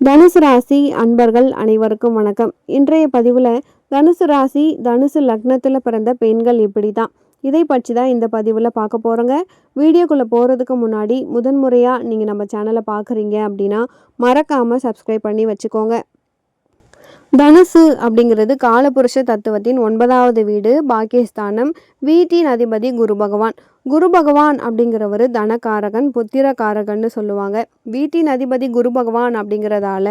தனுசு ராசி அன்பர்கள் அனைவருக்கும் வணக்கம். இன்றைய பதிவில் தனுசு ராசி தனுசு லக்னத்தில் பிறந்த பெண்கள் இப்படி தான் இதை பற்றி தான் இந்த பதிவில் பார்க்க போகிறோங்க வீடியோக்குள்ளே போகிறதுக்கு முன்னாடி முதன்முறையாக நீங்கள் நம்ம சேனலை பார்க்குறீங்க அப்படின்னா மறக்காமல் சப்ஸ்கிரைப் பண்ணி வச்சுக்கோங்க. தனுசு அப்படிங்கிறது காலபுருஷ தத்துவத்தின் ஒன்பதாவது வீடு பாகிஸ்தானம் வீட்டின் அதிபதி குரு பகவான். குரு பகவான் அப்படிங்கிறவர் தனகாரகன் புத்திரகாரகன்னு சொல்லுவாங்க. வீட்டின் அதிபதி குரு பகவான் அப்படிங்கிறதால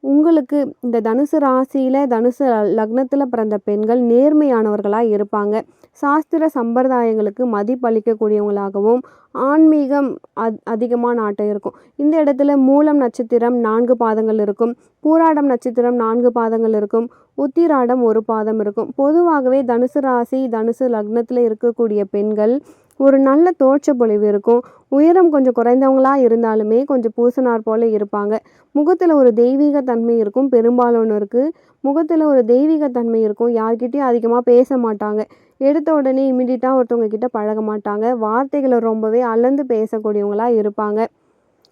உங்களுக்கு இந்த தனுசு ராசியில் தனுசு லக்னத்தில் பிறந்த பெண்கள் நேர்மையானவர்களாக இருப்பாங்க. சாஸ்திர சம்பிரதாயங்களுக்கு மதிப்பளிக்கக்கூடியவங்களாகவும் ஆன்மீகம் அத் அதிகமாக நாட்டம் இருக்கும். இந்த இடத்துல மூலம் நட்சத்திரம் நான்கு பாதங்கள் இருக்கும். பூராடம் நட்சத்திரம் நான்கு பாதங்கள் இருக்கும். உத்திராடம் ஒரு பாதம் இருக்கும். பொதுவாகவே தனுசு ராசி தனுசு லக்னத்தில் இருக்கக்கூடிய பெண்கள் ஒரு நல்ல தோற்ற பொழிவு இருக்கும். உயரம் கொஞ்சம் குறைந்தவங்களாக இருந்தாலுமே கொஞ்சம் பூசனார் போல இருப்பாங்க. முகத்தில் ஒரு தெய்வீக தன்மை இருக்கும். பெரும்பாலானோருக்கு முகத்தில் ஒரு தெய்வீக தன்மை இருக்கும். யார்கிட்டையும் அதிகமாக பேச மாட்டாங்க. எடுத்த உடனே இமிடியட்டாக ஒருத்தவங்க கிட்ட பழக மாட்டாங்க. வார்த்தைகளை ரொம்பவே அளந்து பேசக்கூடியவங்களாக இருப்பாங்க.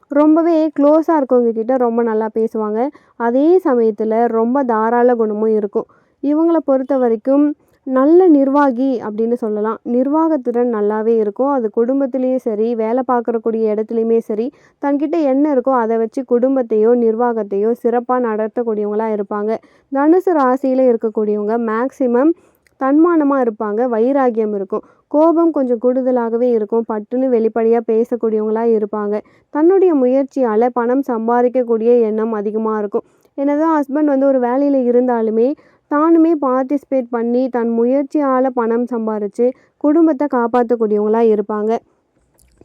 ரொம்பவே க்ளோஸாக இருக்கவங்க கிட்ட ரொம்ப நல்லா பேசுவாங்க. அதே சமயத்தில் ரொம்ப தாராள குணமும் இருக்கும். இவங்களை பொறுத்த வரைக்கும் நல்ல நிர்வாகி அப்படின்னு சொல்லலாம். நிர்வாகத்திறன் நல்லாவே இருக்கும் அது குடும்பத்துலேயும் சரி வேலை பார்க்குறக்கூடிய இடத்துலையுமே சரி தன்கிட்ட என்ன இருக்கோ அதை வச்சு குடும்பத்தையோ நிர்வாகத்தையோ சிறப்பாக நடத்தக்கூடியவங்களாக இருப்பாங்க. தனுசு ராசியில் இருக்கக்கூடியவங்க மேக்சிமம் தன்மானமாக இருப்பாங்க வைராகியம் இருக்கும். கோபம் கொஞ்சம் கூடுதலாகவே இருக்கும் பட்டுன்னு வெளிப்படையாக பேசக்கூடியவங்களாக இருப்பாங்க. தன்னுடைய முயற்சியால் பணம் சம்பாதிக்கக்கூடிய எண்ணம் அதிகமாக இருக்கும். என்னதான் ஹஸ்பண்ட் வந்து ஒரு வேலையில் இருந்தாலுமே தானுமே பார்ட்டிசிபேட் பண்ணி தன் முயற்சியால் பணம் சம்பாரித்து குடும்பத்தை காப்பாற்றக்கூடியவங்களாக இருப்பாங்க.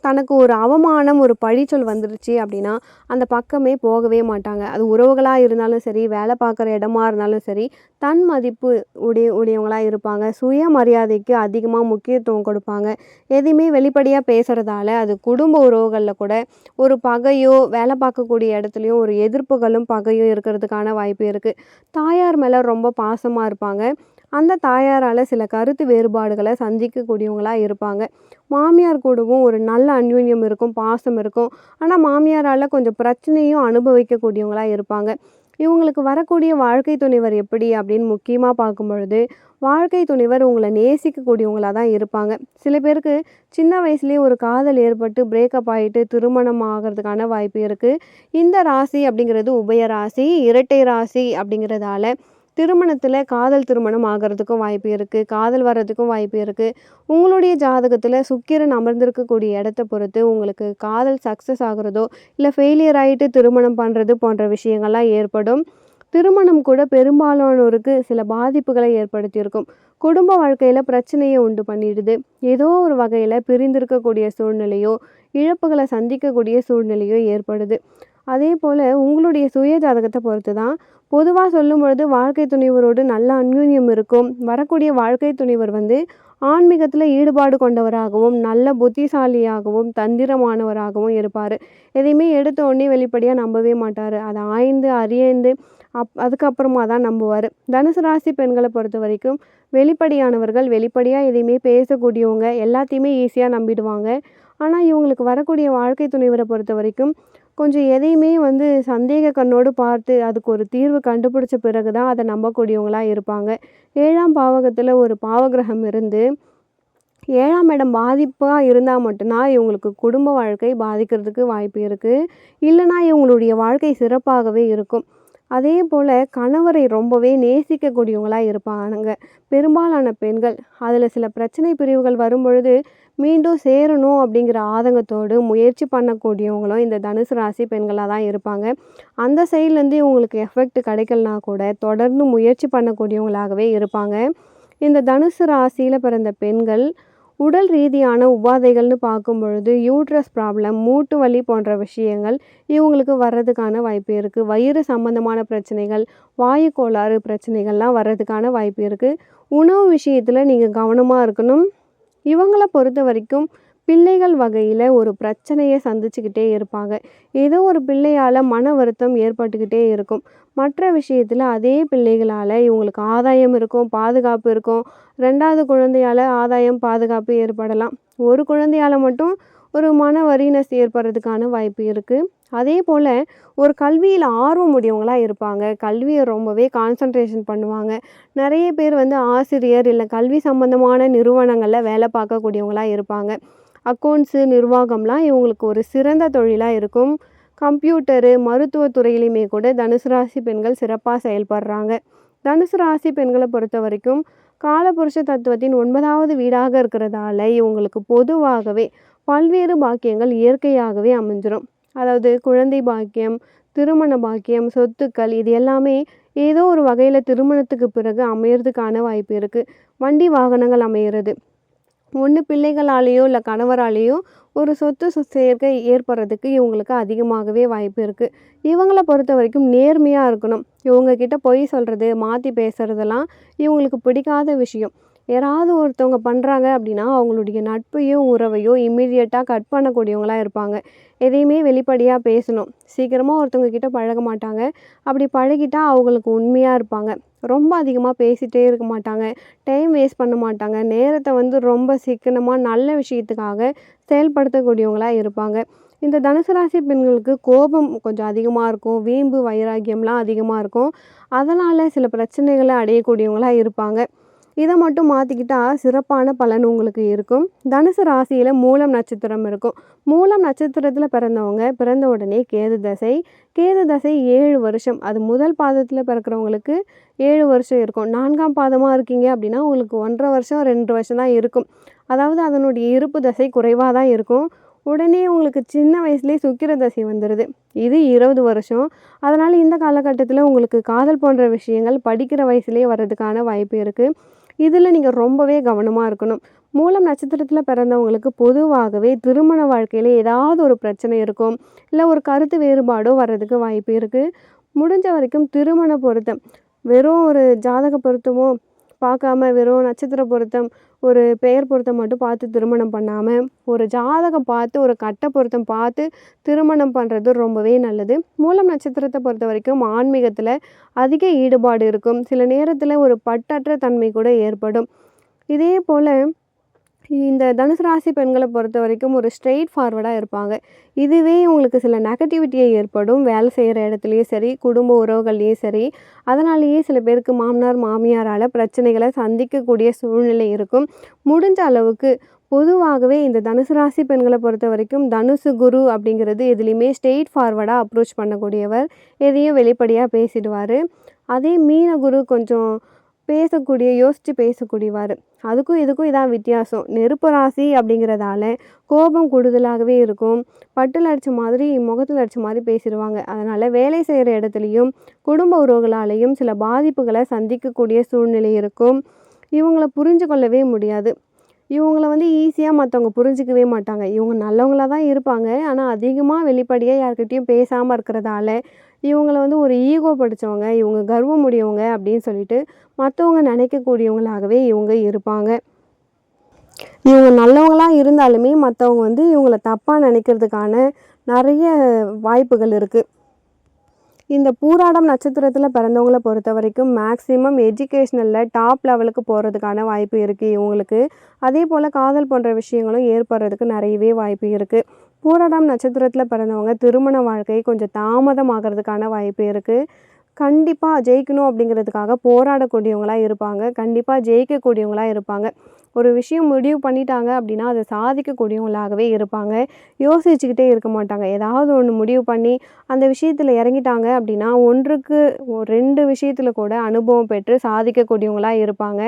தனக்கு ஒரு அவமானம் ஒரு பழிச்சொல் வந்துருச்சு அப்படின்னா அந்த பக்கமே போகவே மாட்டாங்க. அது உறவுகளாக இருந்தாலும் சரி வேலை பார்க்குற இடமா இருந்தாலும் சரி தன் மதிப்பு உடைய உடையவங்களாக இருப்பாங்க. சுயமரியாதைக்கு அதிகமாக முக்கியத்துவம் கொடுப்பாங்க. எதையுமே வெளிப்படையாக பேசுகிறதால அது குடும்ப உறவுகளில் கூட ஒரு பகையோ வேலை பார்க்கக்கூடிய இடத்துலையும் ஒரு எதிர்ப்புகளும் பகையும் இருக்கிறதுக்கான வாய்ப்பு இருக்குது தாயார் மேலே ரொம்ப பாசமாக இருப்பாங்க. அந்த தாயாரால் சில கருத்து வேறுபாடுகளை சந்திக்கக்கூடியவங்களாக இருப்பாங்க. மாமியார் கூடவும் ஒரு நல்ல அந்யோன்யம் இருக்கும் பாசம் இருக்கும். ஆனால் மாமியாரால் கொஞ்சம் பிரச்சனையும் அனுபவிக்கக்கூடியவங்களாக இருப்பாங்க. இவங்களுக்கு வரக்கூடிய வாழ்க்கை துணைவர் எப்படி அப்படின்னு முக்கியமாக பார்க்கும் பொழுது வாழ்க்கை துணைவர் உங்களை நேசிக்கக்கூடியவங்களாக தான் இருப்பாங்க. சில பேருக்கு சின்ன வயசுலேயே ஒரு காதல் ஏற்பட்டு பிரேக்கப் ஆகிட்டு திருமணம் ஆகிறதுக்கான வாய்ப்பு இருக்குது இந்த ராசி அப்படிங்கிறது உபய ராசி இரட்டை ராசி அப்படிங்கிறதால திருமணத்தில் காதல் திருமணம் ஆகிறதுக்கும் வாய்ப்பு இருக்குது காதல் வர்றதுக்கும் வாய்ப்பு இருக்குது உங்களுடைய ஜாதகத்தில் சுக்கிரன் அமர்ந்திருக்கக்கூடிய இடத்த பொறுத்து உங்களுக்கு காதல் சக்ஸஸ் ஆகிறதோ இல்லை ஃபெயிலியர் ஆகிட்டு திருமணம் பண்ணுறது போன்ற விஷயங்கள்லாம் ஏற்படும். திருமணம் கூட பெரும்பாலானோருக்கு சில பாதிப்புகளை ஏற்படுத்தியிருக்கும். குடும்ப வாழ்க்கையில் பிரச்சனையை உண்டு பண்ணிடுது. ஏதோ ஒரு வகையில் பிரிந்திருக்கக்கூடிய சூழ்நிலையோ இழப்புகளை சந்திக்கக்கூடிய சூழ்நிலையோ ஏற்படுது. அதே போல் உங்களுடைய சுய ஜாதகத்தை பொறுத்து தான் பொதுவாக சொல்லும் பொழுது வாழ்க்கை துணைவரோடு நல்ல அந்யூன்யம் இருக்கும். வரக்கூடிய வாழ்க்கை துணைவர் வந்து ஆன்மீகத்தில் ஈடுபாடு கொண்டவராகவும் நல்ல புத்திசாலியாகவும் தந்திரமானவராகவும் இருப்பார். எதையுமே எடுத்த உடனே வெளிப்படையாக நம்பவே மாட்டார். அதை ஆய்ந்து அறியந்து அப் அதுக்கப்புறமா தான் நம்புவார். தனுசு ராசி பெண்களை பொறுத்த வரைக்கும் வெளிப்படையானவர்கள் வெளிப்படையாக எதையுமே பேசக்கூடியவங்க எல்லாத்தையுமே ஈஸியாக நம்பிடுவாங்க. ஆனால் இவங்களுக்கு வரக்கூடிய வாழ்க்கை துணைவரை பொறுத்த வரைக்கும் கொஞ்சம் எதையுமே வந்து சந்தேக கண்ணோடு பார்த்து அதுக்கு ஒரு தீர்வு கண்டுபிடிச்ச பிறகு தான் அதை நம்பக்கூடியவங்களாக இருப்பாங்க. ஏழாம் பாவகத்தில் ஒரு பாவகிரகம் இருந்து ஏழாம் இடம் பாதிப்பாக இருந்தால் மட்டும்தான் இவங்களுக்கு குடும்ப வாழ்க்கை பாதிக்கிறதுக்கு வாய்ப்பு இருக்குது இல்லைனா இவங்களுடைய வாழ்க்கை சிறப்பாகவே இருக்கும். அதே போல் கணவரை ரொம்பவே நேசிக்கக்கூடியவங்களாக இருப்பாங்க பெரும்பாலான பெண்கள். அதில் சில பிரச்சனை பிரிவுகள் வரும்பொழுது மீண்டும் சேரணும் அப்படிங்கிற ஆதங்கத்தோடு முயற்சி பண்ணக்கூடியவங்களும் இந்த தனுசு ராசி பெண்களாக தான் இருப்பாங்க. அந்த சைட்லேருந்து இவங்களுக்கு எஃபெக்ட் கிடைக்கலனா கூட தொடர்ந்து முயற்சி பண்ணக்கூடியவங்களாகவே இருப்பாங்க. இந்த தனுசு ராசியில் பிறந்த பெண்கள் உடல் ரீதியான உபாதைகள்னு பார்க்கும் பொழுது யூட்ரஸ் ப்ராப்ளம் மூட்டு வலி போன்ற விஷயங்கள் இவங்களுக்கு வர்றதுக்கான வாய்ப்பு இருக்குது வயிறு சம்மந்தமான பிரச்சனைகள் வாயு கோளாறு பிரச்சனைகள்லாம் வர்றதுக்கான வாய்ப்பு இருக்குது உணவு விஷயத்தில் நீங்கள் கவனமாக இருக்கணும். இவங்களை பொறுத்த வரைக்கும் பிள்ளைகள் வகையில் ஒரு பிரச்சனையை சந்திச்சுக்கிட்டே இருப்பாங்க. ஏதோ ஒரு பிள்ளையால் மன வருத்தம் ஏற்பட்டுக்கிட்டே இருக்கும். மற்ற விஷயத்தில் அதே பிள்ளைகளால் இவங்களுக்கு ஆதாயம் இருக்கும் பாதுகாப்பு இருக்கும். ரெண்டாவது குழந்தையால் ஆதாயம் பாதுகாப்பு ஏற்படலாம். ஒரு குழந்தையால் மட்டும் ஒரு மன வரினஸ் ஏற்படுறதுக்கான வாய்ப்பு இருக்குது அதே போல் ஒரு கல்வியில் ஆர்வம் உடையவங்களா இருப்பாங்க. கல்வியை ரொம்பவே கான்சன்ட்ரேஷன் பண்ணுவாங்க. நிறைய பேர் வந்து ஆசிரியர் இல்லை கல்வி சம்பந்தமான நிறுவனங்களில் வேலை பார்க்கக்கூடியவங்களாக இருப்பாங்க. அக்கௌண்ட்ஸு நிர்வாகம்லாம் இவங்களுக்கு ஒரு சிறந்த தொழிலாக இருக்கும். கம்ப்யூட்டரு மருத்துவத்துறையிலையுமே கூட தனுசு ராசி பெண்கள் சிறப்பாக செயல்படுறாங்க. தனுசு ராசி பெண்களை பொறுத்த வரைக்கும் காலபுருஷ தத்துவத்தின் ஒன்பதாவது வீடாக இருக்கிறதால இவங்களுக்கு பொதுவாகவே பல்வேறு பாக்கியங்கள் இயற்கையாகவே அமைஞ்சிடும் அதாவது குழந்தை பாக்கியம் திருமண பாக்கியம் சொத்துக்கள் இது எல்லாமே ஏதோ ஒரு வகையில் திருமணத்துக்கு பிறகு அமையறதுக்கான வாய்ப்பு இருக்குது வண்டி வாகனங்கள் அமையிறது ஒன்று பிள்ளைகளாலேயோ இல்லை கணவராலேயோ ஒரு சொத்து சேர்க்கை ஏற்படுறதுக்கு இவங்களுக்கு அதிகமாகவே வாய்ப்பு இருக்குது இவங்கள பொறுத்த வரைக்கும் நேர்மையாக இருக்கணும். இவங்கக்கிட்ட பொய் சொல்கிறது மாற்றி பேசுகிறதெல்லாம் இவங்களுக்கு பிடிக்காத விஷயம். யாராவது ஒருத்தவங்க பண்ணுறாங்க அப்படின்னா அவங்களுடைய நட்பையோ உறவையோ இம்மீடியட்டாக கட் பண்ணக்கூடியவங்களா இருப்பாங்க. எதையுமே வெளிப்படையாக பேசணும். சீக்கிரமாக ஒருத்தவங்க கிட்ட பழக மாட்டாங்க. அப்படி பழகிட்டா அவங்களுக்கு உண்மையாக இருப்பாங்க. ரொம்ப அதிகமாக பேசிகிட்டே இருக்க மாட்டாங்க. டைம் வேஸ்ட் பண்ண மாட்டாங்க. நேரத்தை வந்து ரொம்ப சிக்கனமாக நல்ல விஷயத்துக்காக செயல்படுத்தக்கூடியவங்களாக இருப்பாங்க. இந்த தனுசு ராசி பெண்களுக்கு கோபம் கொஞ்சம் அதிகமாக இருக்கும். வீம்பு வைராக்கியம்லாம் அதிகமாக இருக்கும். அதனால் சில பிரச்சனைகளை அடையக்கூடியவங்களாக இருப்பாங்க. இதை மட்டும் மாற்றிக்கிட்டால் சிறப்பான பலன் உங்களுக்கு இருக்கும். தனுசு ராசியில் மூலம் நட்சத்திரம் இருக்கும். மூலம் நட்சத்திரத்தில் பிறந்தவங்க பிறந்த உடனே கேது தசை. கேது தசை ஏழு வருஷம். அது முதல் பாதத்தில் பிறக்கிறவங்களுக்கு ஏழு வருஷம் இருக்கும். நான்காம் பாதமாக இருக்கீங்க அப்படின்னா உங்களுக்கு ஒன்றரை வருஷம் ரெண்டு வருஷம் தான் இருக்கும். அதாவது அதனுடைய இருப்பு தசை குறைவாக தான் இருக்கும். உடனே உங்களுக்கு சின்ன வயசுலேயே சுக்கிர தசை வந்துடுது இது இருபது வருஷம். அதனால் இந்த காலகட்டத்தில் உங்களுக்கு காதல் போன்ற விஷயங்கள் படிக்கிற வயசுலேயே வர்றதுக்கான வாய்ப்பு இருக்குது இதில் நீங்கள் ரொம்பவே கவனமாக இருக்கணும். மூலம் நட்சத்திரத்தில் பிறந்தவங்களுக்கு பொதுவாகவே திருமண வாழ்க்கையில் ஏதாவது ஒரு பிரச்சனை இருக்கும். இல்லை ஒரு கருத்து வேறுபாடோ வர்றதுக்கு வாய்ப்பு இருக்குது முடிஞ்ச வரைக்கும் திருமண பொருத்தம். வெறும் ஒரு ஜாதக பொருத்தமோ பார்க்காம வெறும் நட்சத்திர பொருத்தம் ஒரு பெயர் பொருத்தம் மட்டும் பார்த்து திருமணம் பண்ணாமல் ஒரு ஜாதகம் பார்த்து ஒரு கட்ட பொருத்தம் பார்த்து திருமணம் பண்ணுறது ரொம்பவே நல்லது. மூலம் நட்சத்திரத்தை பொறுத்த வரைக்கும் ஆன்மீகத்தில் அதிக ஈடுபாடு இருக்கும். சில நேரத்தில் ஒரு பட்டற்ற தன்மை கூட ஏற்படும். இதே போல் இந்த தனுசு ராசி பெண்களை பொறுத்த வரைக்கும் ஒரு ஸ்ட்ரெயிட் ஃபார்வர்டாக இருப்பாங்க. இதுவே உங்களுக்கு சில நெகட்டிவிட்டியை ஏற்படும். வேலை செய்கிற இடத்துலையும் சரி குடும்ப உறவுகள்லேயும் சரி. அதனாலேயே சில பேருக்கு மாமனார் மாமியாரால் பிரச்சனைகளை சந்திக்கக்கூடிய சூழ்நிலை இருக்கும். முடிஞ்ச அளவுக்கு பொதுவாகவே இந்த தனுசு ராசி பெண்களை பொறுத்த வரைக்கும் தனுசு குரு அப்படிங்கிறது எதுலேயுமே ஸ்ட்ரெயிட் ஃபார்வர்டாக அப்ரோச் பண்ணக்கூடியவர். எதையும் வெளிப்படையாக பேசிடுவார். அதே மீன குரு கொஞ்சம் பேசக்கூடிய யோசித்து பேசக்கூடியவார் அதுக்கும் இதுக்கும் இதான் வித்தியாசம். நெருப்பு ராசி அப்படிங்கிறதால கோபம் கூடுதலாகவே இருக்கும். பட்டில் அடித்த மாதிரி முகத்தில் அடித்த மாதிரி பேசிடுவாங்க. அதனால் வேலை செய்கிற இடத்துலையும் குடும்ப உறவுகளாலேயும் சில பாதிப்புகளை சந்திக்கக்கூடிய சூழ்நிலை இருக்கும். இவங்களை புரிஞ்சு கொள்ளவே முடியாது. இவங்கள வந்து ஈஸியாக மற்றவங்க புரிஞ்சிக்கவே மாட்டாங்க. இவங்க நல்லவங்களாக தான் இருப்பாங்க. ஆனால் அதிகமாக வெளிப்படையாக யாருக்கிட்டேயும் பேசாமல் இருக்கிறதால இவங்கள வந்து ஒரு ஈகோ படித்தவங்க இவங்க கர்வம் உடையவங்க அப்படின்னு சொல்லிட்டு மற்றவங்க நினைக்கக்கூடியவங்களாகவே இவங்க இருப்பாங்க. இவங்க நல்லவங்களாக இருந்தாலுமே மற்றவங்க வந்து இவங்களை தப்பாக நினைக்கிறதுக்கான நிறைய வாய்ப்புகள் இருக்குது இந்த பூராடம் நட்சத்திரத்தில் பிறந்தவங்கள பொறுத்த வரைக்கும் மேக்ஸிமம் எஜுகேஷ்னலில் டாப் லெவலுக்கு போகிறதுக்கான வாய்ப்பு இருக்குது இவங்களுக்கு. அதே போல் காதல் போன்ற விஷயங்களும் ஏற்படுறதுக்கு நிறையவே வாய்ப்பு இருக்குது போராடாம் நட்சத்திரத்தில் பிறந்தவங்க திருமண வாழ்க்கை கொஞ்சம் தாமதமாகிறதுக்கான வாய்ப்பு இருக்குது கண்டிப்பாக ஜெயிக்கணும் அப்படிங்கிறதுக்காக போராடக்கூடியவங்களா இருப்பாங்க. கண்டிப்பாக ஜெயிக்கக்கூடியவங்களாக இருப்பாங்க. ஒரு விஷயம் முடிவு பண்ணிட்டாங்க அப்படின்னா அதை சாதிக்கக்கூடியவங்களாகவே இருப்பாங்க. யோசிச்சுக்கிட்டே இருக்க மாட்டாங்க. ஏதாவது ஒன்று முடிவு பண்ணி அந்த விஷயத்தில் இறங்கிட்டாங்க அப்படின்னா ஒன்றுக்கு ரெண்டு விஷயத்தில் கூட அனுபவம் பெற்று சாதிக்கக்கூடியவங்களாக இருப்பாங்க.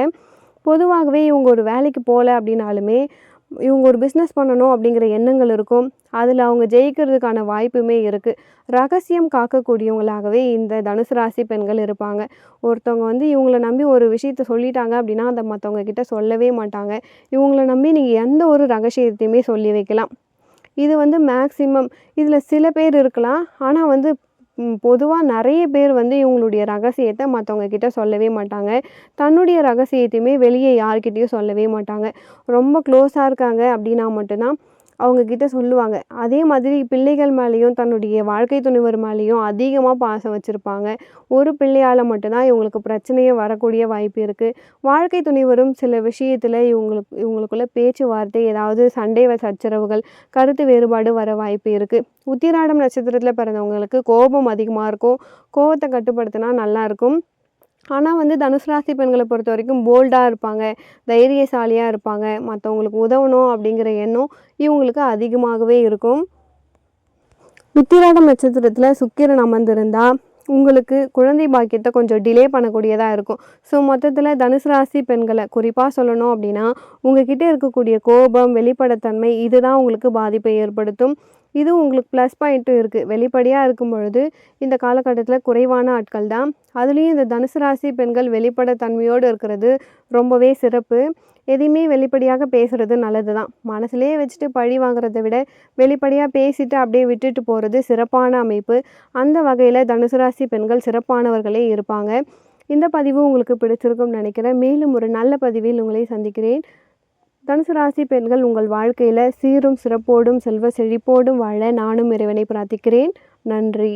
பொதுவாகவே இவங்க ஒரு வேலைக்கு போகல அப்படின்னாலுமே இவங்க ஒரு பிஸ்னஸ் பண்ணணும் அப்படிங்கிற எண்ணங்கள் இருக்கும். அதில் அவங்க ஜெயிக்கிறதுக்கான வாய்ப்புமே இருக்குது ரகசியம் காக்கக்கூடியவங்களாகவே இந்த தனுசு ராசி பெண்கள் இருப்பாங்க. ஒருத்தவங்க வந்து இவங்களை நம்பி ஒரு விஷயத்த சொல்லிட்டாங்க அப்படின்னா அதை மற்றவங்க கிட்ட சொல்லவே மாட்டாங்க. இவங்கள நம்பி நீங்கள் எந்த ஒரு ரகசியத்தையுமே சொல்லி வைக்கலாம். இது வந்து மேக்ஸிமம் இதில் சில பேர் இருக்கலாம். ஆனால் வந்து பொதுவாக நிறைய பேர் வந்து இவங்களுடைய ரகசியத்தை மற்றவங்க கிட்ட சொல்லவே மாட்டாங்க. தன்னுடைய ரகசியத்தையுமே வெளியே யார்கிட்டேயும் சொல்லவே மாட்டாங்க. ரொம்ப க்ளோஸாக இருக்காங்க அப்படின்னா மட்டும்தான் அவங்க கிட்ட சொல்லுவாங்க. அதே மாதிரி பிள்ளைகள் மேலேயும் தன்னுடைய வாழ்க்கை துணைவர் மேலேயும் அதிகமாக பாசம் வச்சுருப்பாங்க. ஒரு பிள்ளையால் மட்டும்தான் இவங்களுக்கு பிரச்சனையே வரக்கூடிய வாய்ப்பு இருக்குது வாழ்க்கை துணைவரும் சில விஷயத்தில் இவங்களுக்கு இவங்களுக்குள்ள பேச்சுவார்த்தை ஏதாவது சண்டை சச்சரவுகள் கருத்து வேறுபாடு வர வாய்ப்பு இருக்குது உத்திராடம் நட்சத்திரத்தில் பிறந்தவங்களுக்கு கோபம் அதிகமாக இருக்கும். கோபத்தை கட்டுப்படுத்தினா நல்லாயிருக்கும் ஆனால் வந்து தனுசு ராசி பெண்களை பொறுத்த வரைக்கும் போல்டாக இருப்பாங்க தைரியசாலியாக இருப்பாங்க. மற்றவங்களுக்கு உதவணும் அப்படிங்கிற எண்ணம் இவங்களுக்கு அதிகமாகவே இருக்கும். உத்திராட நட்சத்திரத்தில் சுக்கிரன் அமர்ந்திருந்தால் உங்களுக்கு குழந்தை பாக்கியத்தை கொஞ்சம் டிலே பண்ணக்கூடியதாக இருக்கும். ஸோ மொத்தத்தில் தனுசு ராசி பெண்களை குறிப்பாக சொல்லணும் அப்படின்னா உங்ககிட்ட இருக்கக்கூடிய கோபம் வெளிப்படைத்தன்மை இதுதான் உங்களுக்கு பாதிப்பை ஏற்படுத்தும். இது உங்களுக்கு ப்ளஸ் பாயிண்ட்டும் இருக்குது வெளிப்படையாக இருக்கும் பொழுது இந்த காலகட்டத்தில் குறைவான ஆட்கள் தான் அதுலேயும் இந்த தனுசு ராசி பெண்கள் வெளிப்படைத்தன்மையோடு இருக்கிறது ரொம்பவே சிறப்பு. எதையுமே வெளிப்படையாக பேசுகிறது நல்லது தான் மனசுலேயே வச்சுட்டு பழி வாங்குறதை விட வெளிப்படையாக பேசிட்டு அப்படியே விட்டுட்டு போகிறது சிறப்பான அமைப்பு. அந்த வகையில் தனுசு ராசி பெண்கள் சிறப்பானவர்களே இருப்பாங்க. இந்த பதிவு உங்களுக்கு பிடிச்சிருக்கும்னு நினைக்கிறேன். மேலும் ஒரு நல்ல பதிவில் உங்களை சந்திக்கிறேன். தனுசு ராசி பெண்கள் உங்கள் வாழ்க்கையில் சீரும் சிறப்போடும் செல்வ செழிப்போடும் வாழ நானும் இறைவனை பிரார்த்திக்கிறேன். நன்றி.